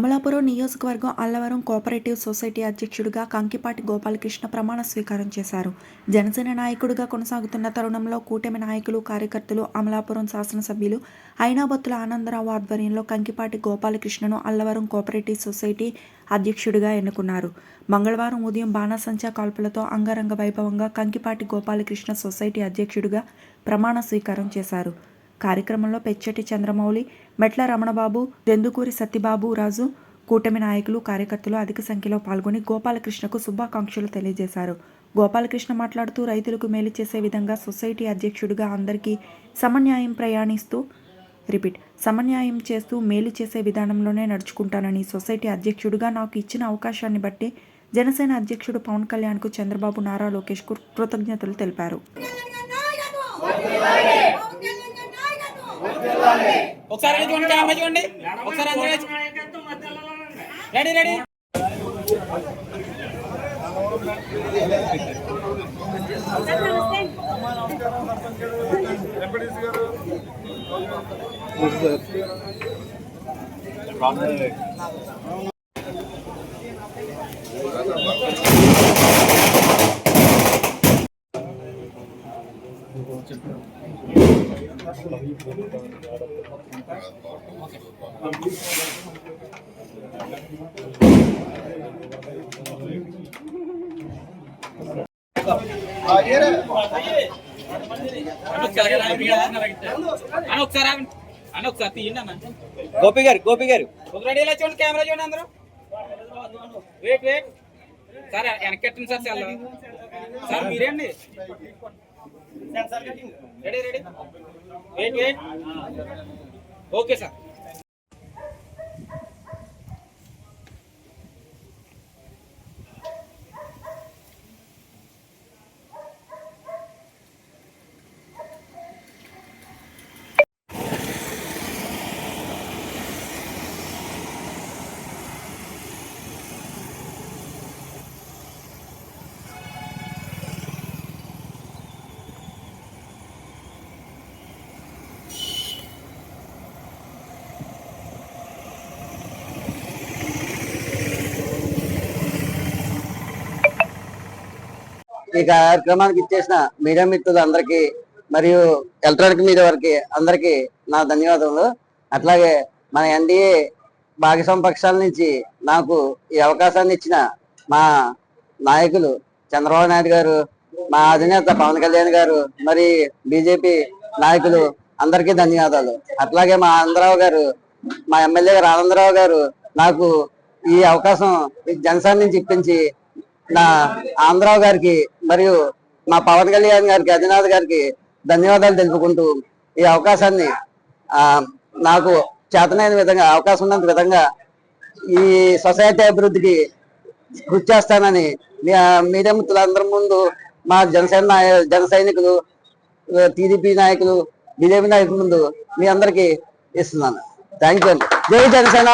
అమలాపురం నియోజకవర్గం Allavaram cooperative society అధ్యక్షుడిగా కంకిపాటి గోపాలకృష్ణ ప్రమాణ స్వీకారం చేశారు. జనసేన నాయకుడిగా కొనసాగుతున్న తరుణంలో కూటమి నాయకులు కార్యకర్తలు అమలాపురం శాసనసభ్యులు ఐనాబత్తుల ఆనందరావు ఆధ్వర్యంలో కంకిపాటి గోపాలకృష్ణను అల్లవరం కోఆపరేటివ్ సొసైటీ అధ్యక్షుడిగా ఎన్నుకున్నారు. మంగళవారం ఉదయం బాణాసంచా కాల్పులతో అంగరంగ వైభవంగా కంకిపాటి గోపాలకృష్ణ సొసైటీ అధ్యక్షుడిగా ప్రమాణ స్వీకారం చేశారు. కార్యక్రమంలో పెచ్చటి చంద్రమౌళి మెట్ల రమణబాబు దెందుకూరి సత్యబాబు రాజు కూటమి నాయకులు కార్యకర్తలు అధిక సంఖ్యలో పాల్గొని గోపాలకృష్ణకు శుభాకాంక్షలు తెలియజేశారు. గోపాలకృష్ణ మాట్లాడుతూ రైతులకు మేలు చేసే విధంగా సొసైటీ అధ్యక్షుడిగా అందరికీ సమన్యాయం ప్రయాణిస్తూ రిపీట్ సమన్యాయం చేస్తూ మేలు చేసే విధానంలోనే నడుచుకుంటానని సొసైటీ అధ్యక్షుడిగా నాకు ఇచ్చిన అవకాశాన్ని బట్టి జనసేన అధ్యక్షుడు పవన్ కళ్యాణ్కు చంద్రబాబు నారా లోకేష్కు కృతజ్ఞతలు తెలిపారు. ఒకసారి చూడండి కెమెరా చూడండి. ఒకసారి రెడీ రెడీ. అన్న గోపి గారు గోపి గారు. ఒక రెడీ ఇలా చూడండి కెమెరా చూడండి అందరూ. వెయిట్ వెయిట్ సార్ వెనకెట్టండి sir sir మీరేండి ready ready wait wait okay sir. ఈ కార్యక్రమానికి ఇచ్చేసిన మీడియా మిత్రులందరికీ మరియు ఎలక్ట్రానిక్ మీడియా వారికి అందరికీ నా ధన్యవాదములు. అట్లాగే మన ఎన్డీఏ భాగస్వామ్య పక్షాల నుంచి నాకు ఈ అవకాశాన్ని ఇచ్చిన మా నాయకులు చంద్రబాబు నాయుడు గారు మా అధినేత పవన్ కళ్యాణ్ గారు మరి బీజేపీ నాయకులు అందరికీ ధన్యవాదాలు. అట్లాగే మా ఆనందరావు గారు మా ఎమ్మెల్యే గారు ఆనందరావు గారు నాకు ఈ అవకాశం ఈ జనసేన నుంచి ఇప్పించి నా ఆంధ్రావు గారికి మరియు మా పవన్ కళ్యాణ్ గారికి అధినాథ్ గారికి ధన్యవాదాలు తెలుపుకుంటూ ఈ అవకాశాన్ని నాకు చేతనైన విధంగా అవకాశం ఉన్నంత విధంగా ఈ సొసైటీ అభివృద్ధికి కృషి చేస్తానని మీ మీడియా మిత్రులందరి ముందు మా జనసేన జన సైనికులు టీడీపీ నాయకులు బీజేపీ నాయకుల ముందు మీ అందరికీ ఇస్తున్నాను. థ్యాంక్ యూ జై జనసేన!